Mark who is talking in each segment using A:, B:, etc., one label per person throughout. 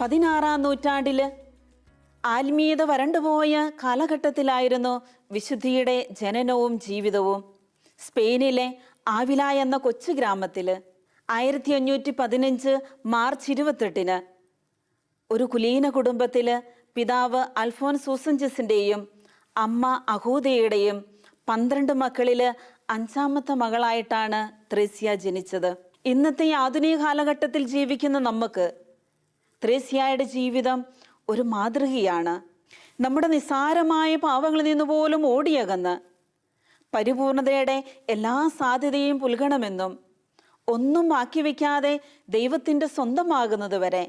A: പതിനാറാം നൂറ്റാണ്ടിൽ ആത്മീയത വരണ്ടുപോയ കാലഘട്ടത്തിലായിരുന്നു വിശുദ്ധിയുടെ ജനനവും ജീവിതവും. സ്പെയിനിലെ ആവില എന്ന കൊച്ചു ഗ്രാമത്തിൽ ആയിരത്തി അഞ്ഞൂറ്റി പതിനഞ്ച് മാർച്ച് ഇരുപത്തെട്ടിന് ഒരു കുലീന കുടുംബത്തിൽ പിതാവ് അൽഫോൻ സൂസഞ്ചസിന്റെയും അമ്മ അഹൂദയുടെയും പന്ത്രണ്ട് മക്കളിൽ അഞ്ചാമത്തെ മകളായിട്ടാണ് ത്രേസ്യ ജനിച്ചത്. ഇന്നത്തെ ആധുനിക കാലഘട്ടത്തിൽ ജീവിക്കുന്ന നമുക്ക് ത്രേസ്യയുടെ ജീവിതം ഒരു മാതൃകയാണ്. നമ്മുടെ നിസ്സാരമായ പാവങ്ങളിൽ നിന്ന് പോലും ഓടിയകന്ന് പരിപൂർണതയുടെ എല്ലാ സാധ്യതയും പുൽകണമെന്നും ഒന്നും ബാക്കി വയ്ക്കാതെ ദൈവത്തിന്റെ സ്വന്തമാകുന്നത് വരെ.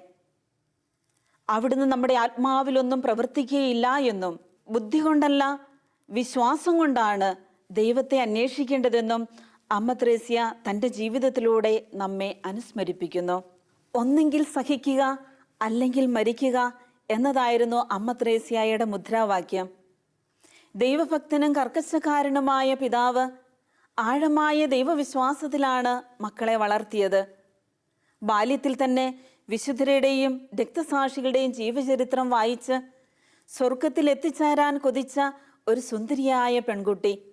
A: അവിടുന്ന് നമ്മുടെ ആത്മാവിലൊന്നും പ്രവർത്തിക്കുകയില്ല എന്നും ബുദ്ധി കൊണ്ടല്ല വിശ്വാസം കൊണ്ടാണ് ദൈവത്തെ അന്വേഷിക്കേണ്ടതെന്നും അമ്മ ത്രേസ്യ തന്റെ ജീവിതത്തിലൂടെ നമ്മെ അനുസ്മരിപ്പിക്കുന്നു. ഒന്നെങ്കിൽ സഹിക്കുക അല്ലെങ്കിൽ മരിക്കുക എന്നതായിരുന്നു അമ്മ ത്രേസ്യായുടെ മുദ്രാവാക്യം. ദൈവഭക്തനും കർക്കശക്കാരനുമായ പിതാവ് ആഴമായ ദൈവവിശ്വാസത്തിലാണ് മക്കളെ വളർത്തിയത്. ബാല്യത്തിൽ തന്നെ വിശുദ്ധരുടെയും രക്തസാക്ഷികളുടെയും ജീവചരിത്രം വായിച്ച് സ്വർഗത്തിൽ എത്തിച്ചേരാൻ കൊതിച്ച ഒരു സുന്ദരിയായ പെൺകുട്ടി.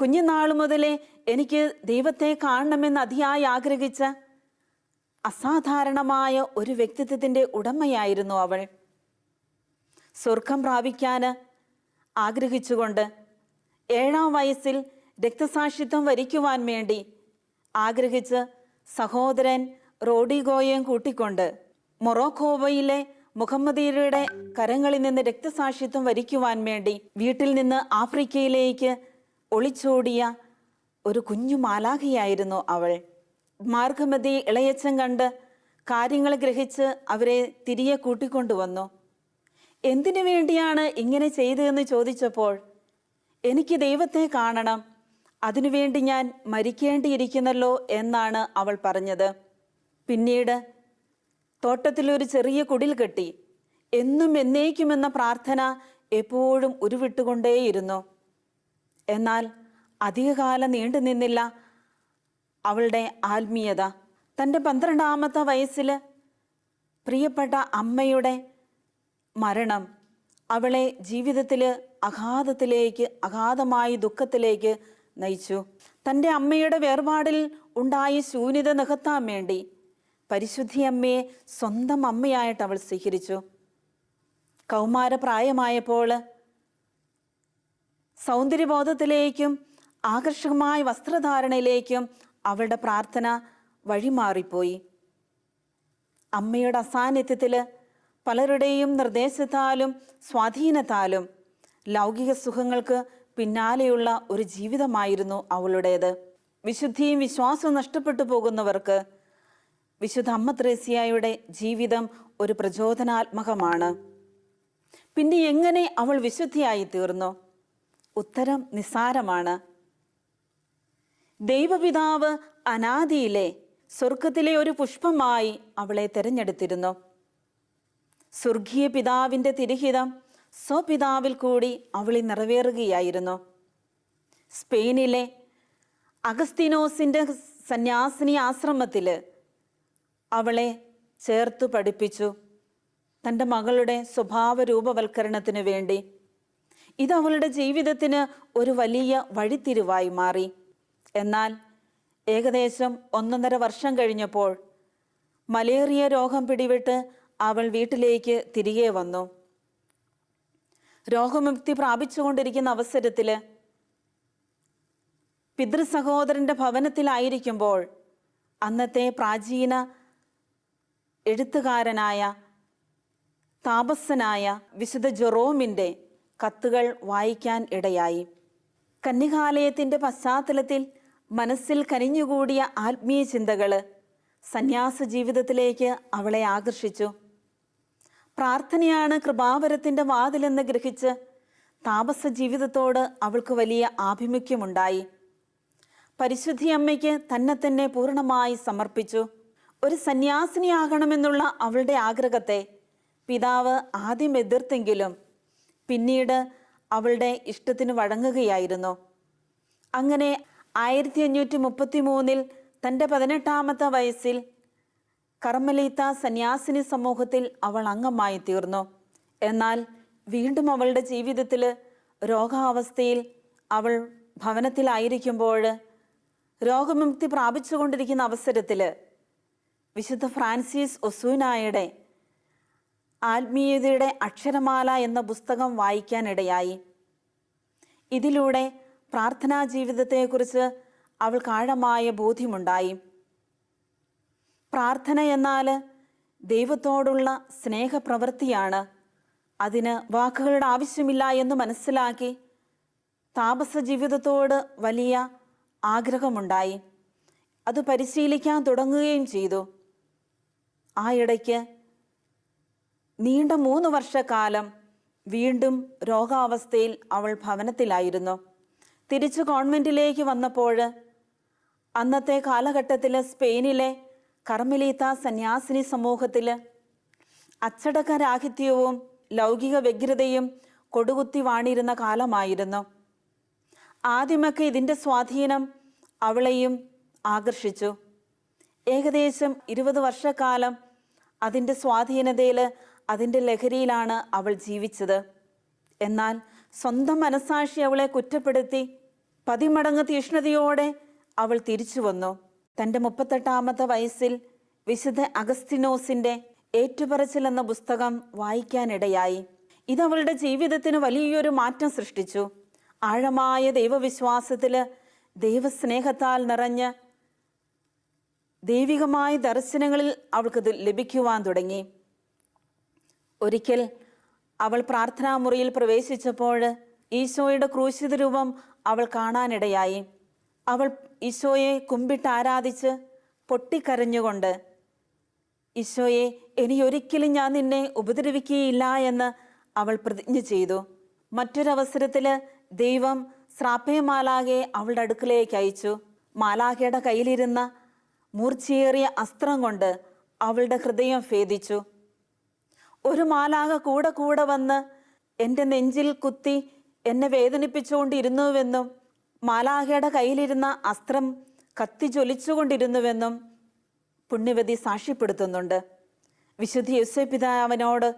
A: കുഞ്ഞുനാൾ മുതലേ എനിക്ക് ദൈവത്തെ കാണണമെന്ന് അതിയായി ആഗ്രഹിച്ച അസാധാരണമായ ഒരു വ്യക്തിത്വത്തിന്റെ ഉടമയായിരുന്നു അവൾ. സ്വർഗം പ്രാപിക്കാൻ ആഗ്രഹിച്ചുകൊണ്ട് ഏഴാം വയസ്സിൽ രക്തസാക്ഷിത്വം വരിക്കുവാൻ വേണ്ടി ആഗ്രഹിച്ച് സഹോദരൻ റോഡിഗോയെയും കൂട്ടിക്കൊണ്ട് മൊറോക്കോവയിലെ മുഹമ്മദീരയുടെ കരങ്ങളിൽ നിന്ന് രക്തസാക്ഷിത്വം വരിക്കുവാൻ വേണ്ടി വീട്ടിൽ നിന്ന് ആഫ്രിക്കയിലേക്ക് ഒളിച്ചോടിയ ഒരു കുഞ്ഞു മാലാഖയായിരുന്നു അവൾ. മാർഗമതി ഇളയച്ചൻ കണ്ട് കാര്യങ്ങൾ ഗ്രഹിച്ച് അവരെ തിരികെ കൂട്ടിക്കൊണ്ടുവന്നു. എന്തിനു വേണ്ടിയാണ് ഇങ്ങനെ ചെയ്തതെന്ന് ചോദിച്ചപ്പോൾ എനിക്ക് ദൈവത്തെ കാണണം. അതിനുവേണ്ടി ഞാൻ മരിക്കേണ്ടിയിരിക്കുന്നല്ലോ എന്നാണ് അവൾ പറഞ്ഞത്. പിന്നീട് തോട്ടത്തിലൊരു ചെറിയ കുടിൽ കെട്ടി എന്നും എന്നേക്കുമെന്ന പ്രാർത്ഥന എപ്പോഴും ഉരുവിട്ടുകൊണ്ടേയിരുന്നു. എന്നാൽ അധികകാലം നീണ്ടു നിന്നില്ല അവളുടെ ആത്മീയത. തന്റെ പന്ത്രണ്ടാമത്തെ വയസ്സിൽ പ്രിയപ്പെട്ട അമ്മയുടെ മരണം അവളെ ജീവിതത്തിൽ അഗാധത്തിലേക്ക് അഗാധമായ ദുഃഖത്തിലേക്ക് നയിച്ചു. തന്റെ അമ്മയുടെ വേർപാടിൽ ഉണ്ടായ ശൂന്യത നികത്താൻ വേണ്ടി പരിശുദ്ധി അമ്മയെ സ്വന്തം അമ്മയായിട്ട് അവൾ സ്വീകരിച്ചു. കൗമാരപ്രായമായപ്പോൾ സൗന്ദര്യബോധത്തിലേക്കും ആകർഷകമായ വസ്ത്രധാരണയിലേക്കും അവളുടെ പ്രാർത്ഥന വഴിമാറിപ്പോയി. അമ്മയുടെ അസാന്നിധ്യത്തിൽ പലരുടെയും നിർദ്ദേശത്താലും സ്വാധീനത്താലും ലൗകിക സുഖങ്ങൾക്ക് പിന്നാലെയുള്ള ഒരു ജീവിതമായിരുന്നു അവളുടേത്. വിശുദ്ധിയും വിശ്വാസവും നഷ്ടപ്പെട്ടു പോകുന്നവർക്ക് വിശുദ്ധ അമ്മ ത്രേസ്യയുടെ ജീവിതം ഒരു പ്രചോദനാത്മകമാണ്. പിന്നെ എങ്ങനെ അവൾ വിശുദ്ധിയായി തീർന്നു ഉത്തരം നിസ്സാരമാണ്. ദൈവപിതാവ് അനാദിയിലെ സ്വർഗത്തിലെ ഒരു പുഷ്പമായി അവളെ തിരഞ്ഞെടുത്തിരുന്നു. സ്വർഗീയ പിതാവിന്റെ തിരുഹിതം സ്വപിതാവിൽ കൂടി അവളിൽ നിറവേറുകയായിരുന്നു. സ്പെയിനിലെ അഗസ്തിനോസിന്റെ സന്യാസിനി ആശ്രമത്തിൽ അവളെ ചേർത്തു പഠിപ്പിച്ചു. തന്റെ മകളുടെ സ്വഭാവ രൂപവൽക്കരണത്തിനു വേണ്ടി. ഇത് അവളുടെ ജീവിതത്തിന് ഒരു വലിയ വഴിത്തിരിവായി മാറി. എന്നാൽ ഏകദേശം ഒന്നൊന്നര വർഷം കഴിഞ്ഞപ്പോൾ മലേറിയ രോഗം പിടിവിട്ട് അവൾ വീട്ടിലേക്ക് തിരികെ വന്നു. രോഗമുക്തി പ്രാപിച്ചുകൊണ്ടിരിക്കുന്ന അവസരത്തിൽ പിതൃസഹോദരന്റെ ഭവനത്തിലായിരിക്കുമ്പോൾ അന്നത്തെ പ്രാചീന എഴുത്തുകാരനായ താപസ്സനായ വിശുദ്ധ ജെറോമിന്റെ കത്തുകൾ വായിക്കാൻ ഇടയായി. കന്യകാലയത്തിന്റെ പശ്ചാത്തലത്തിൽ മനസ്സിൽ കനിഞ്ഞുകൂടിയ ആത്മീയ ചിന്തകൾ സന്യാസ ജീവിതത്തിലേക്ക് അവളെ ആകർഷിച്ചു. പ്രാർത്ഥനയാണ് കൃപാവരത്തിന്റെ വാതിലെന്ന് ഗ്രഹിച്ച് താപസ ജീവിതത്തോട് അവൾക്ക് വലിയ ആഭിമുഖ്യമുണ്ടായി. പരിശുദ്ധി അമ്മയ്ക്ക് തന്നെ തന്നെ പൂർണമായി സമർപ്പിച്ചു. ഒരു സന്യാസിനിയാകണമെന്നുള്ള അവളുടെ ആഗ്രഹത്തെ പിതാവ് ആദ്യം എതിർത്തെങ്കിലും പിന്നീട് അവളുടെ ഇഷ്ടത്തിന് വഴങ്ങുകയായിരുന്നു. അങ്ങനെ ആയിരത്തി അഞ്ഞൂറ്റി മുപ്പത്തി മൂന്നിൽ തന്റെ പതിനെട്ടാമത്തെ വയസ്സിൽ കർമ്മലീത്ത സന്യാസിനി സമൂഹത്തിൽ അവൾ അംഗമായി തീർന്നു. എന്നാൽ വീണ്ടും അവളുടെ ജീവിതത്തിൽ രോഗാവസ്ഥയിൽ അവൾ ഭവനത്തിലായിരിക്കുമ്പോൾ രോഗമുക്തി പ്രാപിച്ചുകൊണ്ടിരിക്കുന്ന അവസരത്തിൽ വിശുദ്ധ ഫ്രാൻസിസ് ഒസൂനായുടെ ആത്മീയതയുടെ അക്ഷരമാല എന്ന പുസ്തകം വായിക്കാനിടയായി. ഇതിലൂടെ പ്രാർത്ഥനാ ജീവിതത്തെക്കുറിച്ച് അവൾക്ക് ആഴമായ ബോധ്യമുണ്ടായി. പ്രാർത്ഥന എന്നാൽ ദൈവത്തോടുള്ള സ്നേഹപ്രവൃത്തിയാണ്. അതിന് വാക്കുകളുടെ ആവശ്യമില്ല എന്ന് മനസ്സിലാക്കി താപസ ജീവിതത്തോട് വലിയ ആഗ്രഹമുണ്ടായി. അത് പരിശീലിക്കാൻ തുടങ്ങുകയും ചെയ്തു. ആ ഇടയ്ക്ക് നീണ്ട മൂന്ന് വർഷക്കാലം വീണ്ടും രോഗാവസ്ഥയിൽ അവൾ ഭവനത്തിലായിരുന്നു. തിരിച്ചു കോൺവെന്റിലേക്ക് വന്നപ്പോൾ അന്നത്തെ കാലഘട്ടത്തിൽ സ്പെയിനിലെ കർമ്മലീത്ത സന്യാസിനി സമൂഹത്തിൽ അച്ചടക്ക രാഹിത്യവും ലൗകിക വ്യഗ്രതയും കൊടുകുത്തി വാണിരുന്ന കാലമായിരുന്നു. ആദ്യമൊക്കെ ഇതിന്റെ സ്വാധീനം അവളെയും ആകർഷിച്ചു. ഏകദേശം ഇരുപത് വർഷക്കാലം അതിന്റെ സ്വാധീനതയിൽ അതിന്റെ ലഹരിയിലാണ് അവൾ ജീവിച്ചത്. എന്നാൽ സ്വന്തം മനസാക്ഷി അവളെ കുറ്റപ്പെടുത്തി പതിമടങ്ങ് തീഷ്ണതയോടെ അവൾ തിരിച്ചു വന്നു. തന്റെ മുപ്പത്തെട്ടാമത്തെ വയസ്സിൽ വിശുദ്ധ അഗസ്തിനോസിന്റെ ഏറ്റുപറച്ചിൽ എന്ന പുസ്തകം വായിക്കാനിടയായി. അവളുടെ ജീവിതത്തിന് വലിയൊരു മാറ്റം സൃഷ്ടിച്ചു. ആഴമായ ദൈവവിശ്വാസത്തിൽ ദൈവസ്നേഹത്താൽ നിറഞ്ഞ് ദൈവികമായ ദർശനങ്ങളിൽ അവൾക്കത് ലഭിക്കുവാൻ തുടങ്ങി. ഒരിക്കൽ അവൾ പ്രാർത്ഥനാ മുറിയിൽ പ്രവേശിച്ചപ്പോൾ ഈശോയുടെ ക്രൂശിത രൂപം അവൾ കാണാനിടയായി. അവൾ ഈശോയെ കുമ്പിട്ട് ആരാധിച്ച് പൊട്ടിക്കരഞ്ഞുകൊണ്ട് ഈശോയെ ഇനി ഒരിക്കലും ഞാൻ നിന്നെ ഉപദ്രവിക്കുകയില്ല എന്ന് അവൾ പ്രതിജ്ഞ ചെയ്തു. മറ്റൊരവസരത്തിൽ ദൈവം ശ്രാപ്പയമാലാകെ അവളുടെ അടുക്കലേക്ക് അയച്ചു. മാലാഖയുടെ കയ്യിലിരുന്ന മൂർച്ചയേറിയ അസ്ത്രം കൊണ്ട് അവളുടെ ഹൃദയം ഭേദിച്ചു. ഒരു മാലാക കൂടെ കൂടെ വന്ന് എന്റെ നെഞ്ചിൽ കുത്തി എന്നെ വേദനിപ്പിച്ചുകൊണ്ടിരുന്നുവെന്നും മാലാഖയുടെ കയ്യിലിരുന്ന അസ്ത്രം കത്തി ജ്വലിച്ചുകൊണ്ടിരുന്നുവെന്നും പുണ്യവതി സാക്ഷ്യപ്പെടുത്തുന്നുണ്ട്. വിശുദ്ധ യുസെ പിതാവിനോട്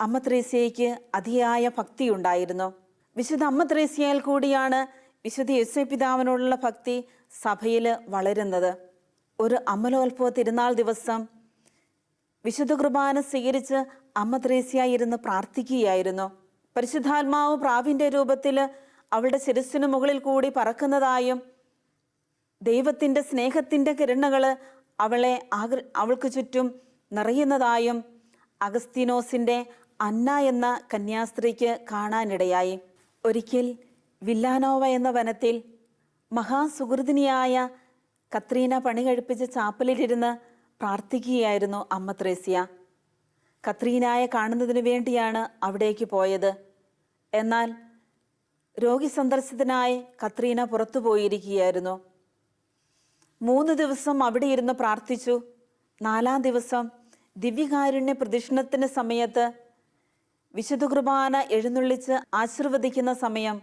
A: അമ്മ ത്രേസ്യയ്ക്ക് അതിയായ ഭക്തി ഉണ്ടായിരുന്നു വിശുദ്ധ അമ്മ ത്രേസ്യയിൽ കൂടിയാണ് വിശുദ്ധ യുസെ പിതാവിനോടുള്ള ഭക്തി സഭയിൽ വളരുന്നത്. ഒരു അമലോത്ഭവ തിരുനാൾ ദിവസം വിശുദ്ധ കുർബാന സ്വീകരിച്ച് അമ്മ ത്രേസ്യ ഇരുന്ന് പ്രാർത്ഥിക്കുകയായിരുന്നു. പരിശുദ്ധാത്മാവ് പ്രാവിന്റെ രൂപത്തിൽ അവളുടെ ശിരസ്സിനു മുകളിൽ കൂടി പറക്കുന്നതായും ദൈവത്തിന്റെ സ്നേഹത്തിന്റെ കിരണങ്ങൾ അവളെ അവൾക്ക് ചുറ്റും നിറയുന്നതായും അഗസ്തീനോസിന്റെ അന്ന എന്ന കന്യാസ്ത്രീക്ക് കാണാനിടയായി. ഒരിക്കൽ വില്ലാനോവ എന്ന വനത്തിൽ മഹാസുഹൃതിനിയായ കത്രീന പണി കഴിപ്പിച്ച ചാപ്പലിലിരുന്ന് പ്രാർത്ഥിക്കുകയായിരുന്നു അമ്മ ത്രേസ്യ. കത്രീനായ കാണുന്നതിന് വേണ്ടിയാണ് അവിടേക്ക് പോയത്. എന്നാൽ രോഗി സന്ദർശനത്തിനായി കത്രീന പുറത്തു പോയിരിക്കുകയായിരുന്നു. മൂന്ന് ദിവസം അവിടെ ഇരുന്ന് പ്രാർത്ഥിച്ചു. നാലാം ദിവസം ദിവ്യകാരുണ്യ പ്രദക്ഷിണത്തിന് സമയത്ത് വിശുദ്ധ കുർബാന എഴുന്നള്ളിച്ച് ആശീർവദിക്കുന്ന സമയം.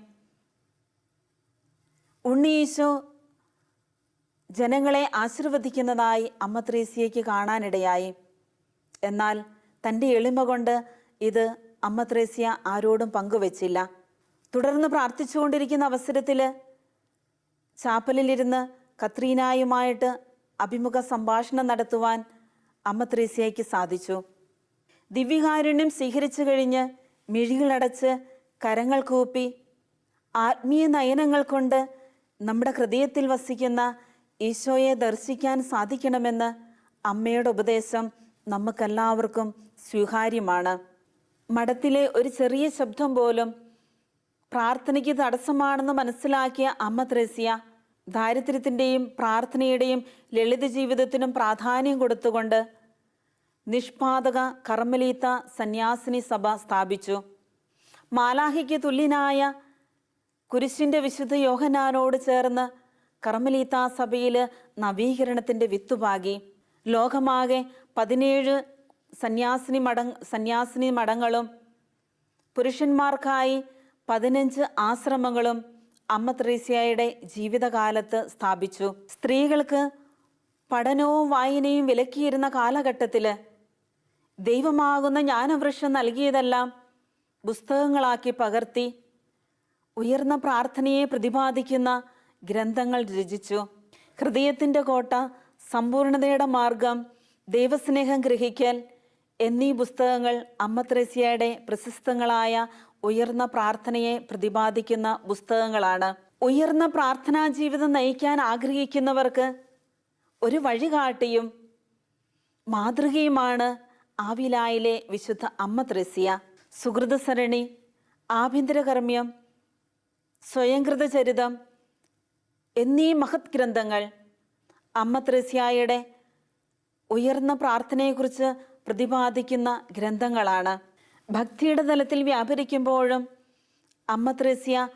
A: ഉണ്ണീശോ ജനങ്ങളെ ആശീർവദിക്കുന്നതായി അമ്മ ത്രേസ്യയ്ക്ക് കാണാനിടയായി. എന്നാൽ തന്റെ എളിമ കൊണ്ട് ഇത് അമ്മ ത്രേസ്യ ആരോടും പങ്കുവച്ചില്ല. തുടർന്ന് പ്രാർത്ഥിച്ചുകൊണ്ടിരിക്കുന്ന അവസരത്തിൽ ചാപ്പലിലിരുന്ന് കത്രീനായുമായിട്ട് അഭിമുഖ സംഭാഷണം നടത്തുവാൻ അമ്മ ത്രേസ്യയ്ക്ക് സാധിച്ചു. ദിവ്യകാരുണ്യം സ്വീകരിച്ചു കഴിഞ്ഞ് മിഴികളടച്ച് കരങ്ങൾ കൂപ്പി ആത്മീയ നയനങ്ങൾ കൊണ്ട് നമ്മുടെ ഹൃദയത്തിൽ വസിക്കുന്ന ഈശോയെ ദർശിക്കാൻ സാധിക്കണമെന്ന് അമ്മയുടെ ഉപദേശം നമുക്കെല്ലാവർക്കും സ്വീകാര്യമാണ്. മഠത്തിലെ ഒരു ചെറിയ ശബ്ദം പോലും പ്രാർത്ഥനയ്ക്ക് തടസ്സമാണെന്ന് മനസ്സിലാക്കിയ അമ്മ ത്രേസ്യ ദാരിദ്ര്യത്തിന്റെയും പ്രാർത്ഥനയുടെയും ലളിത ജീവിതത്തിനും പ്രാധാന്യം കൊടുത്തുകൊണ്ട് നിഷ്പാതക കർമ്മലീത്ത സന്യാസിനി സഭ സ്ഥാപിച്ചു. മാലാഹിക്ക് തുല്യനായ കുരിശിന്റെ വിശുദ്ധ യോഹനാനോട് ചേർന്ന് കർമ്മലീത്ത സഭയിൽ നവീകരണത്തിന്റെ വിത്തുപാകി. ലോകമാകെ പതിനേഴ് സന്യാസിനി മട സന്യാസിനി മഠങ്ങളും പുരുഷന്മാർക്കായി പതിനഞ്ച് ആശ്രമങ്ങളും അമ്മ ത്രേസ്യയുടെ ജീവിതകാലത്ത് സ്ഥാപിച്ചു. സ്ത്രീകൾക്ക് പഠനവും വായനയും വിലക്കിയിരുന്ന കാലഘട്ടത്തിൽ ദൈവമാകുന്ന ജ്ഞാനവൃക്ഷം നൽകിയതെല്ലാം പുസ്തകങ്ങളാക്കി പകർത്തി ഉയർന്ന പ്രാർത്ഥനയെ പ്രതിപാദിക്കുന്ന ഗ്രന്ഥങ്ങൾ രചിച്ചു. ഹൃദയത്തിന്റെ കോട്ട സമ്പൂർണതയുടെ മാർഗം ദൈവസ്നേഹം ഗ്രഹിക്കൽ എന്നീ പുസ്തകങ്ങൾ അമ്മ ത്രേസ്യയുടെ പ്രശസ്തങ്ങളായ ഉയർന്ന പ്രാർത്ഥനയെ പ്രതിപാദിക്കുന്ന പുസ്തകങ്ങളാണ്. ഉയർന്ന പ്രാർത്ഥനാ ജീവിതം നയിക്കാൻ ആഗ്രഹിക്കുന്നവർക്ക് ഒരു വഴികാട്ടിയും മാതൃകയുമാണ് ആവിലായിലെ വിശുദ്ധ അമ്മ ത്രേസ്യ സുഹൃതസരണി ആഭ്യന്തരകർമ്മ്യം സ്വയംകൃത ചരിതം എന്നീ മഹത് ഗ്രന്ഥങ്ങൾ അമ്മ ത്രേസ്യായുടെ ഉയർന്ന പ്രാർത്ഥനയെക്കുറിച്ച് പ്രതിപാദിക്കുന്ന ഗ്രന്ഥങ്ങളാണ്. ഭക്തിയുടെ തലത്തിൽ വ്യാപരിക്കുമ്പോഴും അമ്മ ത്രേസ്യ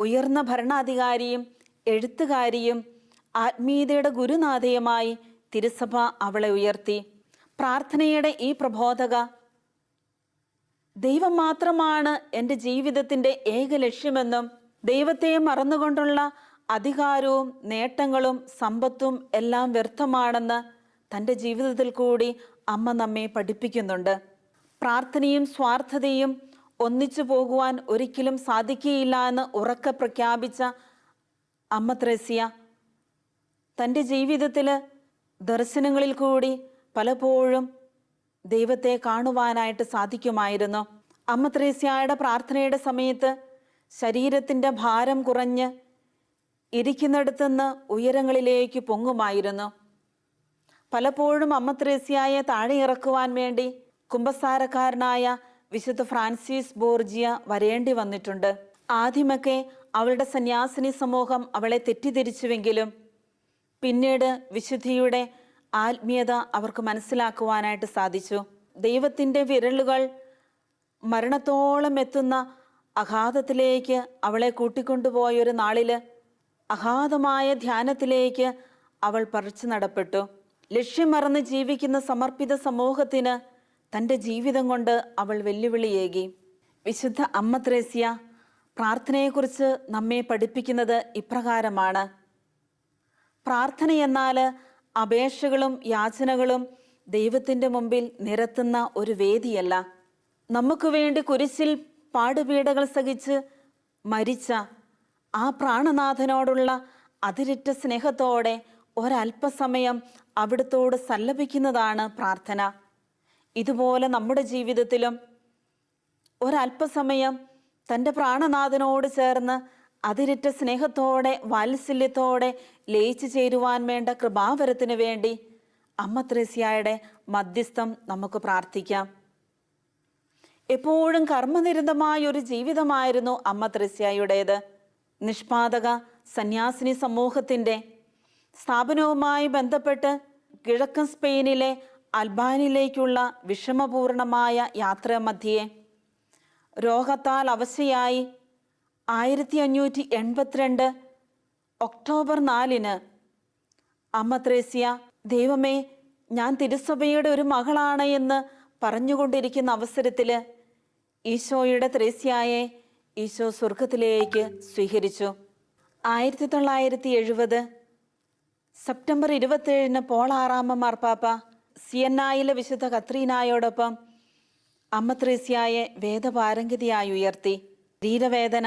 A: ഉയർന്ന ഭരണാധികാരിയും എഴുത്തുകാരിയും ആത്മീയതയുടെ ഗുരുനാഥയുമായി തിരുസഭ അവളെ ഉയർത്തി. പ്രാർത്ഥനയുടെ ഈ പ്രബോധക ദൈവം മാത്രമാണ് എന്റെ ജീവിതത്തിന്റെ ഏക ലക്ഷ്യമെന്നും ദൈവത്തെ മറന്നുകൊണ്ടുള്ള അധികാരവും നേട്ടങ്ങളും സമ്പത്തും എല്ലാം വ്യർത്ഥമാണെന്ന് തന്റെ ജീവിതത്തിൽ കൂടി അമ്മ നമ്മെ പഠിപ്പിക്കുന്നുണ്ട്. പ്രാർത്ഥനയും സ്വാർത്ഥതയും ഒന്നിച്ചു പോകുവാൻ ഒരിക്കലും സാധിക്കുകയില്ല എന്ന് ഉറക്കെ പ്രഖ്യാപിച്ച അമ്മ ത്രേസ്യ തന്റെ ജീവിതത്തിൽ ദർശനങ്ങളിൽ കൂടി പലപ്പോഴും ദൈവത്തെ കാണുവാനായിട്ട് സാധിക്കുമായിരുന്നു. അമ്മ ത്രേസ്യയുടെ പ്രാർത്ഥനയുടെ സമയത്ത് ശരീരത്തിന്റെ ഭാരം കുറഞ്ഞ് ഇരിക്കുന്നിടത്തുനിന്ന് ഉയരങ്ങളിലേക്ക് പൊങ്ങുമായിരുന്നു. പലപ്പോഴും അമ്മ ത്രേസ്യായെ താഴെ ഇറക്കുവാൻ വേണ്ടി കുംഭസാരക്കാരനായ വിശുദ്ധ ഫ്രാൻസിസ് ബോർജിയ വരേണ്ടി വന്നിട്ടുണ്ട്. ആദ്യമൊക്കെ അവളുടെ സന്യാസിനി സമൂഹം അവളെ തെറ്റിദ്ധരിച്ചുവെങ്കിലും പിന്നീട് വിശുദ്ധിയുടെ ആത്മീയത അവർക്ക് മനസ്സിലാക്കുവാനായിട്ട് സാധിച്ചു. ദൈവത്തിന്റെ വിരലുകൾ മരണത്തോളം എത്തുന്ന അഘാതത്തിലേക്ക് അവളെ കൂട്ടിക്കൊണ്ടുപോയൊരു നാളിൽ അഗാധമായ ധ്യാനത്തിലേക്ക് അവൾ പറിച്ചു നടപ്പെട്ടു. ലക്ഷ്യം മറന്ന് ജീവിക്കുന്ന സമർപ്പിത സമൂഹത്തിന് തന്റെ ജീവിതം കൊണ്ട് അവൾ വെല്ലുവിളിയേകി. വിശുദ്ധ അമ്മ ത്രേസ്യ പ്രാർത്ഥനയെക്കുറിച്ച് നമ്മെ പഠിപ്പിക്കുന്നത് ഇപ്രകാരമാണ്. പ്രാർത്ഥന എന്നാൽ അപേക്ഷകളും യാചനകളും ദൈവത്തിന്റെ മുമ്പിൽ നിരത്തുന്ന ഒരു വേദിയല്ല. നമുക്ക് വേണ്ടി കുരിശിൽ പാടുപീടകൾ സഹിച്ച് മരിച്ച ആ പ്രാണനാഥനോടുള്ള അതിരിറ്റ സ്നേഹത്തോടെ ഒരല്പസമയം അവിടുത്തോട് സല്ലപിക്കുന്നതാണ് പ്രാർത്ഥന. ഇതുപോലെ നമ്മുടെ ജീവിതത്തിലും ഒരല്പസമയം തന്റെ പ്രാണനാഥനോട് ചേർന്ന് അതിരറ്റ സ്നേഹത്തോടെ വാത്സല്യത്തോടെ ലയിച്ചു ചേരുവാൻ വേണ്ട കൃപാവരത്തിന് വേണ്ടി അമ്മ ത്രേസ്യായുടെ മധ്യസ്ഥം നമുക്ക് പ്രാർത്ഥിക്കാം. എപ്പോഴും കർമ്മനിരന്തമായ ഒരു ജീവിതമായിരുന്നു അമ്മ ത്രേസ്യായുടേത് നിഷ്പാതക സന്യാസിനി സമൂഹത്തിന്റെ സ്ഥാപനവുമായി ബന്ധപ്പെട്ട് കിഴക്കൻ സ്പെയിനിലെ അൽബാനിലേക്കുള്ള വിഷമപൂർണമായ യാത്രാമധ്യേ രോഗത്താൽ അവശയായി ആയിരത്തി അഞ്ഞൂറ്റി എൺപത്തിരണ്ട് ഒക്ടോബർ നാലിന് അമ്മ ത്രേസ്യ ദൈവമേ ഞാൻ തിരുസഭയുടെ ഒരു മകളാണ് എന്ന് പറഞ്ഞുകൊണ്ടിരിക്കുന്ന അവസരത്തിൽ ഈശോയുടെ ത്രേസ്യായെ ഈശോ സ്വർഗത്തിലേക്ക് സ്വീകരിച്ചു. ആയിരത്തി തൊള്ളായിരത്തി എഴുപത് സെപ്റ്റംബർ ഇരുപത്തേഴിന് പോൾ ആറാമ മാർപ്പാപ്പ സിയന്നായിലെ വിശുദ്ധ കത്രീനായോടൊപ്പം അമ്മ ത്രേസ്യായെ വേദപാരംഗതിയായി ഉയർത്തി ശരീരവേദന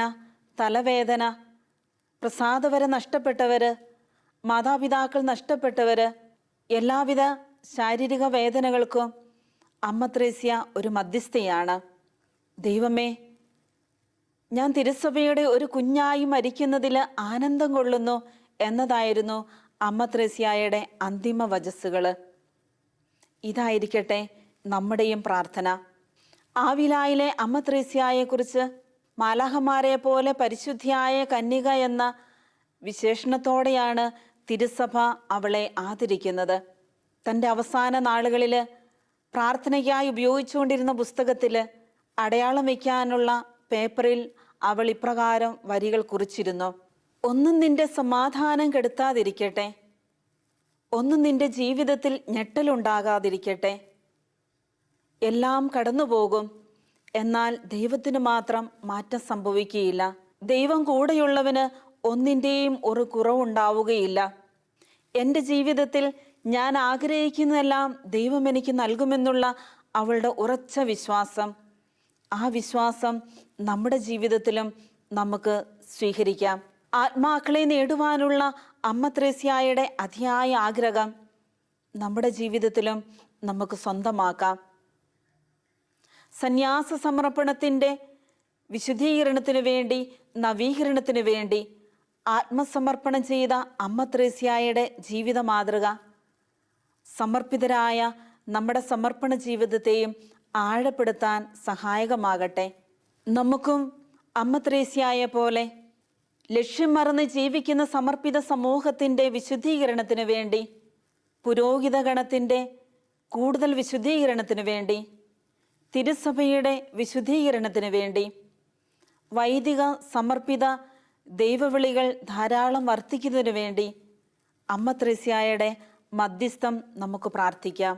A: തലവേദന പ്രസാദവരെ നഷ്ടപ്പെട്ടവര് മാതാപിതാക്കൾ നഷ്ടപ്പെട്ടവര് എല്ലാവിധ ശാരീരിക വേദനകൾക്കും അമ്മ ത്രേസ്യ ഒരു മധ്യസ്ഥയാണ്. ദൈവമേ ഞാൻ തിരുസഭയുടെ ഒരു കുഞ്ഞായി മരിക്കുന്നതിൽ ആനന്ദം കൊള്ളുന്നു എന്നതായിരുന്നു അമ്മ ത്രേസ്യായുടെ അന്തിമ വചസ്സുകൾ ഇതായിരിക്കട്ടെ നമ്മുടെയും പ്രാർത്ഥന. ആവിലായിലെ അമ്മ ത്രേസ്യായെക്കുറിച്ച് മാലാഹമാരെ പോലെ പരിശുദ്ധിയായ കന്യക എന്ന വിശേഷണത്തോടെയാണ് തിരുസഭ അവളെ ആദരിക്കുന്നത്. തന്റെ അവസാന നാളുകളിൽ പ്രാർത്ഥനയ്ക്കായി ഉപയോഗിച്ചുകൊണ്ടിരുന്ന പുസ്തകത്തിൽ അടയാളം വയ്ക്കാനുള്ള പേപ്പറിൽ അവൾ ഇപ്രകാരം വരികൾ കുറിച്ചിരുന്നു. ഒന്നും നിന്റെ സമാധാനം കെടുത്താതിരിക്കട്ടെ. ഒന്നും നിന്റെ ജീവിതത്തിൽ ഞെട്ടലുണ്ടാകാതിരിക്കട്ടെ എല്ലാം കടന്നുപോകും. എന്നാൽ ദൈവത്തിന് മാത്രം മാറ്റം സംഭവിക്കുകയില്ല. ദൈവം കൂടെയുള്ളവന് ഒന്നിന്റെയും ഒരു കുറവുണ്ടാവുകയില്ല. എന്റെ ജീവിതത്തിൽ ഞാൻ ആഗ്രഹിക്കുന്നതെല്ലാം ദൈവം എനിക്ക് നൽകുമെന്നുള്ള അവളുടെ ഉറച്ച വിശ്വാസം. ആ വിശ്വാസം നമ്മുടെ ജീവിതത്തിലും നമുക്ക് സ്വീകരിക്കാം. ആത്മാക്കളെ നേടുവാനുള്ള അമ്മ ത്രേസ്യായുടെ അതിയായ ആഗ്രഹം നമ്മുടെ ജീവിതത്തിലും നമുക്ക് സ്വന്തമാക്കാം. സന്യാസ സമർപ്പണത്തിന്റെ വിശുദ്ധീകരണത്തിനു വേണ്ടി നവീകരണത്തിനു വേണ്ടി ആത്മസമർപ്പണം ചെയ്ത അമ്മ ത്രേസ്യായുടെ ജീവിത മാതൃക സമർപ്പിതരായ നമ്മുടെ സമർപ്പണ ജീവിതത്തെയും ആഴപ്പെടുത്താൻ സഹായകമാകട്ടെ. നമുക്കും അമ്മ ത്രേസ്യായ പോലെ ലക്ഷ്യം മറന്ന് ജീവിക്കുന്ന സമർപ്പിത സമൂഹത്തിന്റെ വിശുദ്ധീകരണത്തിന് വേണ്ടി പുരോഹിത ഗണത്തിന്റെ കൂടുതൽ വിശുദ്ധീകരണത്തിന് വേണ്ടി തിരുസഭയുടെ വിശുദ്ധീകരണത്തിന് വേണ്ടി വൈദിക സമർപ്പിത ദൈവവിളികൾ ധാരാളം വർദ്ധിക്കുന്നതിനു വേണ്ടി അമ്മ ത്രേസ്യായുടെ മധ്യസ്ഥം നമുക്ക് പ്രാർത്ഥിക്കാം.